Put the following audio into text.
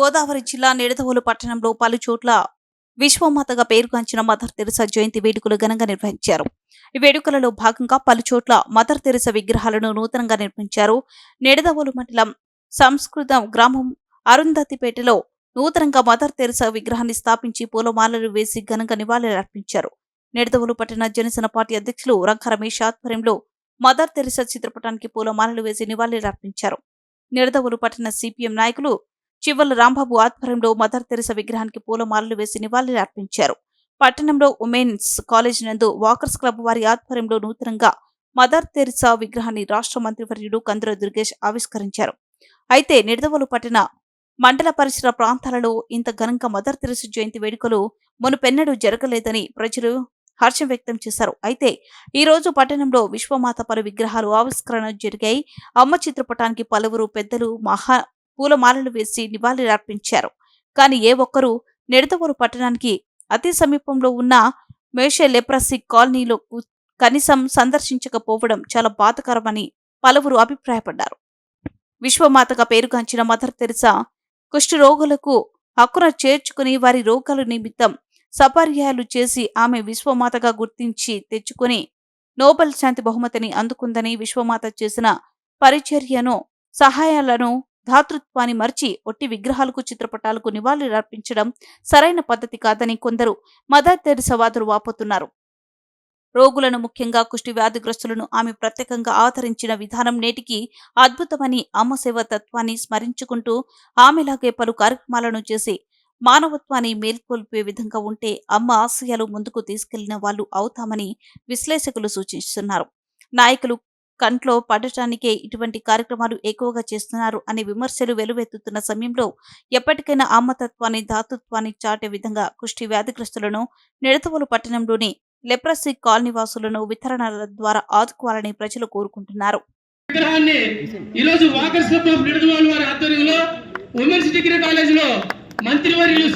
గోదావరి జిల్లా నిడదవోలు పట్టణంలో పలు చోట్ల విశ్వమాతగా పేరుగాంచిన మదర్ తెరసా జయంతి వేడుకలు ఘనంగా నిర్వహించారు. ఈ వేడుకలలో భాగంగా పలు చోట్ల మదర్ తెరసా విగ్రహాలను నూతనంగా నిర్మించారు. నిడదవోలు మండలం సంస్కృత గ్రామం అరుంధతిపేటలో నూతనంగా మదర్ తెరసా విగ్రహాన్ని స్థాపించి పూలమాలలు వేసి ఘనంగా నివాళులర్పించారు నిడదవోలు పట్టణ జనసేన పార్టీ అధ్యక్షులు రంగ రమేష్ ఆధ్వర్యంలో మదర్ తెరసా చిత్రపటానికి పూలమాలలు వేసి నివాళులర్పించారు నిడదవోలు పట్టణ సిపిఎం నాయకులు చివ్వల రాంబాబు ఆధ్వర్యంలో మదర్ తెరస విగ్రహానికి పూలమాలలు వేసి నివాళులర్పించారు పట్టణంలో ఉమెన్స్ కాలేజ్ నందు వాకర్స్ క్లబ్ వారి ఆధ్వర్యంలో నూతనంగా మదర్ తెరిసా విగ్రహాన్ని రాష్ట్ర మంత్రివర్యుడు కందుల దుర్గేష్ ఆవిష్కరించారు. అయితే నిడదవోలు పట్టణ మండల పరిసర ప్రాంతాలలో ఇంత ఘనంగా మదర్ తెరిసా జయంతి వేడుకలు మునుపెన్నడూ జరగలేదని ప్రజలు హర్షం వ్యక్తం చేశారు. అయితే ఈ రోజు పట్టణంలో విశ్వమాత పలు విగ్రహాలు ఆవిష్కరణ జరిగాయి. అమ్మ చిత్రపటానికి పలువురు పెద్దలు మహా పూలమాలలు వేసి నివాళులర్పించారు. కానీ ఏ ఒక్కరూ నిడదవోలు పట్టణానికి అతి సమీపంలో ఉన్న మేషే లెప్రసీ కాలనీలో కనీసం సందర్శించకపోవడం చాలా బాధకరమని పలువురు అభిప్రాయపడ్డారు. విశ్వమాతగా పేరుగాంచిన మదర్ తెరిసా కుష్ఠరోగులకు హక్కున చేర్చుకుని వారి రోగాల నిమిత్తం సపర్యాలు చేసి ఆమె విశ్వమాతగా గుర్తించి తెచ్చుకుని నోబెల్ శాంతి బహుమతిని అందుకుందని విశ్వమాత చేసిన పరిచర్యను సహాయాలను ధాతృత్వాన్ని మర్చి ఒట్టి విగ్రహాలకు చిత్రపటాలకు నివాళులర్పించడం సరైన పద్ధతి కాదని కొందరు మదర్ తెరిసవాదులు వాపోతున్నారు. రోగులను ముఖ్యంగా కుష్టి వ్యాధిగ్రస్తులను ఆమె ప్రత్యేకంగా ఆదరించిన విధానం నేటికి అద్భుతమని అమ్మ సేవ తత్వాన్ని స్మరించుకుంటూ ఆమెలాగే పలు కార్యక్రమాలను చేసి మానవత్వాన్ని మేల్కొల్పే విధంగా ఉంటే అమ్మ ఆశయాలు ముందుకు తీసుకెళ్ళిన వాళ్ళు అవుతామని విశ్లేషకులు సూచిస్తున్నారు. నాయకులు కంట్లో పడటానికే ఇటువంటి కార్యక్రమాలు ఎక్కువగా చేస్తున్నారు అనే విమర్శలు వెలువెత్తుతున్న సమయంలో ఎప్పటికైనా ఆమతత్వాన్ని ధాతృత్వాన్ని చాటే విధంగా కుష్టి వ్యాధిగ్రస్తులను నిడతవోలు పట్టణంలోని లెప్రసీ కాలనీ వాసులను వితరణల ద్వారా ఆదుకోవాలని ప్రజలు కోరుకుంటున్నారు. ఈరోజు వాకర్స్ క్లబ్ ఆఫ్ వారి ఆధ్వర్యంలో ఉమెన్స్ డిగ్రీ మంత్రివర్యులు